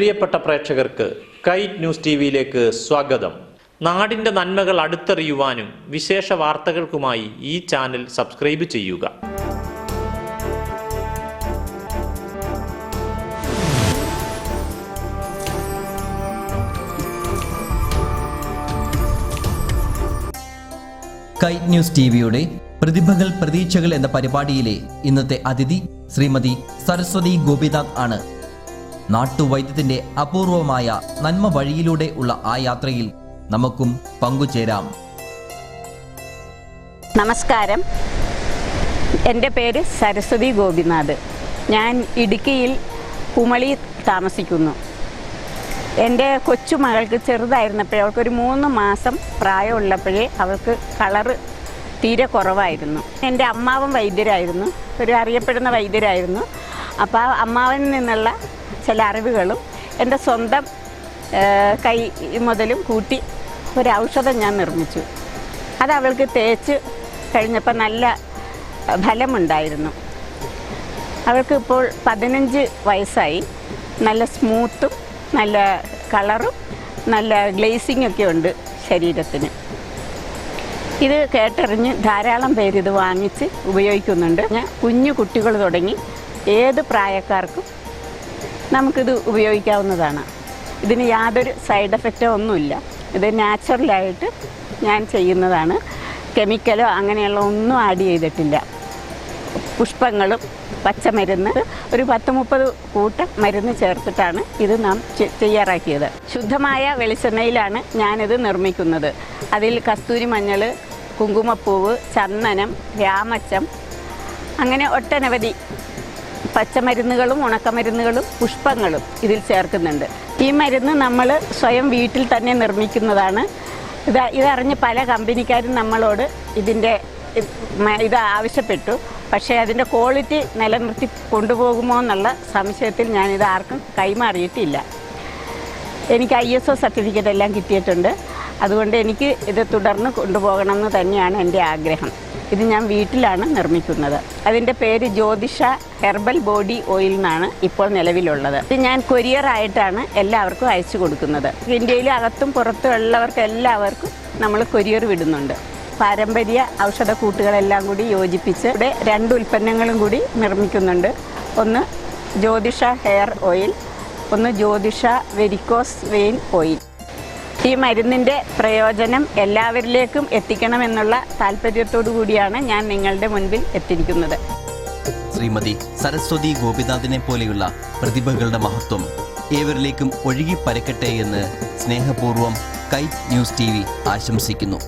പ്രിയപ്പെട്ട പ്രേക്ഷകർക്ക് KITE news T വിയിലേക്ക് സ്വാഗതം. നാടിന്റെ നന്മകൾ അടുത്തറിയുവാനും വിശേഷ വാർത്തകൾക്കുമായി ഈ ചാനൽ സബ്സ്ക്രൈബ് ചെയ്യുക. കൈറ്റ് ന്യൂസ് ടി വിയുടെ പ്രതിഭകൾ പ്രതീക്ഷകൾ എന്ന പരിപാടിയിലെ ഇന്നത്തെ അതിഥി ശ്രീമതി സരസ്വതി ഗോപിനാഥ് ആണ്. നാട്ടുവൈദ്യത്തിന്റെ അപൂർവമായ നന്മ വഴിയിലൂടെ ഉള്ള ആ യാത്രയിൽ നമുക്കും പങ്കുചേരാം. നമസ്കാരം. എന്റെ പേര് സരസ്വതി ഗോപിനാഥ്. ഞാൻ ഇടുക്കിയിൽ കുമളി താമസിക്കുന്നു. എന്റെ കൊച്ചുമകൾക്ക് ചെറുതായിരുന്നപ്പോഴേ അവൾക്കൊരു മൂന്ന് മാസം പ്രായമുള്ളപ്പോഴേ അവൾക്ക് കളറ് തീരെ കുറവായിരുന്നു. എന്റെ അമ്മാവൻ വൈദ്യരായിരുന്നു. ഒരു അറിയപ്പെടുന്ന വൈദ്യരായിരുന്നു. അപ്പോൾ അമ്മാവനിൽ നിന്നുള്ള ചില അറിവുകളും എന്റെ സ്വന്തം കൈ മുതലും കൂട്ടി ഒരു ഔഷധം ഞാൻ നിർമ്മിച്ചു. അത് അവൾക്ക് തേച്ച് കഴിഞ്ഞപ്പോൾ നല്ല ഫലമുണ്ടായിരുന്നു. അവൾക്ക് ഇപ്പോൾ പതിനഞ്ച് വയസ്സായി. നല്ല സ്മൂത്തും നല്ല കളറും നല്ല ഗ്ലേസിംഗ് ഒക്കെ ഉണ്ട് ശരീരത്തിന്. ഇത് കേട്ടറിഞ്ഞ് ധാരാളം പേര് ഇത് വാങ്ങിച്ച് ഉപയോഗിക്കുന്നുണ്ട്. ഞാൻ കുഞ്ഞു കുട്ടികൾ തുടങ്ങി ഏത് പ്രായക്കാർക്കും നമുക്കിത് ഉപയോഗിക്കാവുന്നതാണ്. ഇതിന് യാതൊരു സൈഡ് എഫക്റ്റോ ഒന്നുമില്ല. ഇത് നാച്ചുറലായിട്ട് ഞാൻ ചെയ്യുന്നതാണ്. കെമിക്കലോ അങ്ങനെയുള്ള ഒന്നും ആഡ് ചെയ്തിട്ടില്ല. പുഷ്പങ്ങളും പച്ചമരുന്ന് ഒരു പത്ത് മുപ്പത് കൂട്ടം മരുന്ന് ചേർത്തിട്ടാണ് ഇത് നാം തയ്യാറാക്കിയത്. ശുദ്ധമായ വെളിച്ചെണ്ണയിലാണ് ഞാനിത് നിർമ്മിക്കുന്നത്. അതിൽ കസ്തൂരി മഞ്ഞൾ കുങ്കുമപ്പൂവ് ചന്ദനം രാമച്ചം അങ്ങനെ ഒട്ടനവധി പച്ചമരുന്നുകളും ഉണക്കമരുന്നുകളും പുഷ്പങ്ങളും ഇതിൽ ചേർക്കുന്നുണ്ട്. ഈ മരുന്ന് നമ്മൾ സ്വയം വീട്ടിൽ തന്നെ നിർമ്മിക്കുന്നതാണ്. ഇത് ഇതറിഞ്ഞ് പല കമ്പനിക്കാരും നമ്മളോട് ഇതിന്റെ ഇത് ആവശ്യപ്പെട്ടു. പക്ഷേ അതിന്റെ ക്വാളിറ്റി നിലനിർത്തി കൊണ്ടുപോകുമോ എന്നുള്ള സംശയത്തിൽ ഞാനിത് ആർക്കും കൈമാറിയിട്ടില്ല. എനിക്ക് ഐ എസ് ഒ സർട്ടിഫിക്കറ്റ് എല്ലാം കിട്ടിയിട്ടുണ്ട്. അതുകൊണ്ട് എനിക്ക് ഇത് തുടർന്ന് കൊണ്ടുപോകണമെന്ന് തന്നെയാണ് എന്റെ ആഗ്രഹം. ഇത് ഞാൻ വീട്ടിലാണ് നിർമ്മിക്കുന്നത്. അതിന്റെ പേര് ജ്യോതിഷ ഹെർബൽ ബോഡി ഓയിൽ എന്നാണ് ഇപ്പോൾ നിലവിലുള്ളത്. ഇത് ഞാൻ കൊരിയർ ആയിട്ടാണ് എല്ലാവർക്കും അയച്ചു കൊടുക്കുന്നത്. ഇന്ത്യയിൽ അകത്തും പുറത്തും ഉള്ളവർക്ക് എല്ലാവർക്കും നമ്മൾ കൊരിയർ വിടുന്നുണ്ട്. പാരമ്പര്യ ഔഷധ കൂട്ടുകളെല്ലാം കൂടി യോജിപ്പിച്ച് ഇവിടെ രണ്ട് ഉൽപ്പന്നങ്ങളും കൂടി നിർമ്മിക്കുന്നുണ്ട്. ഒന്ന് ജ്യോതിഷ ഹെയർ ഓയിൽ ഒന്ന് ജ്യോതിഷ വെരിക്കോസ് വെയിൻ ഓയിൽ. ഈ മരുന്നിന്റെ പ്രയോജനം എല്ലാവരിലേക്കും എത്തിക്കണമെന്നുള്ള താല്പര്യത്തോടു കൂടിയാണ് ഞാൻ നിങ്ങളുടെ മുൻപിൽ എത്തിയിരിക്കുന്നത്. ശ്രീമതി സരസ്വതി ഗോപിനാഥിനെ പോലെയുള്ള പ്രതിഭകളുടെ മഹത്വം ഏവരിലേക്കും ഒഴുകി പരക്കട്ടെ എന്ന് സ്നേഹപൂർവം കൈറ്റ് ന്യൂസ് ടി ആശംസിക്കുന്നു.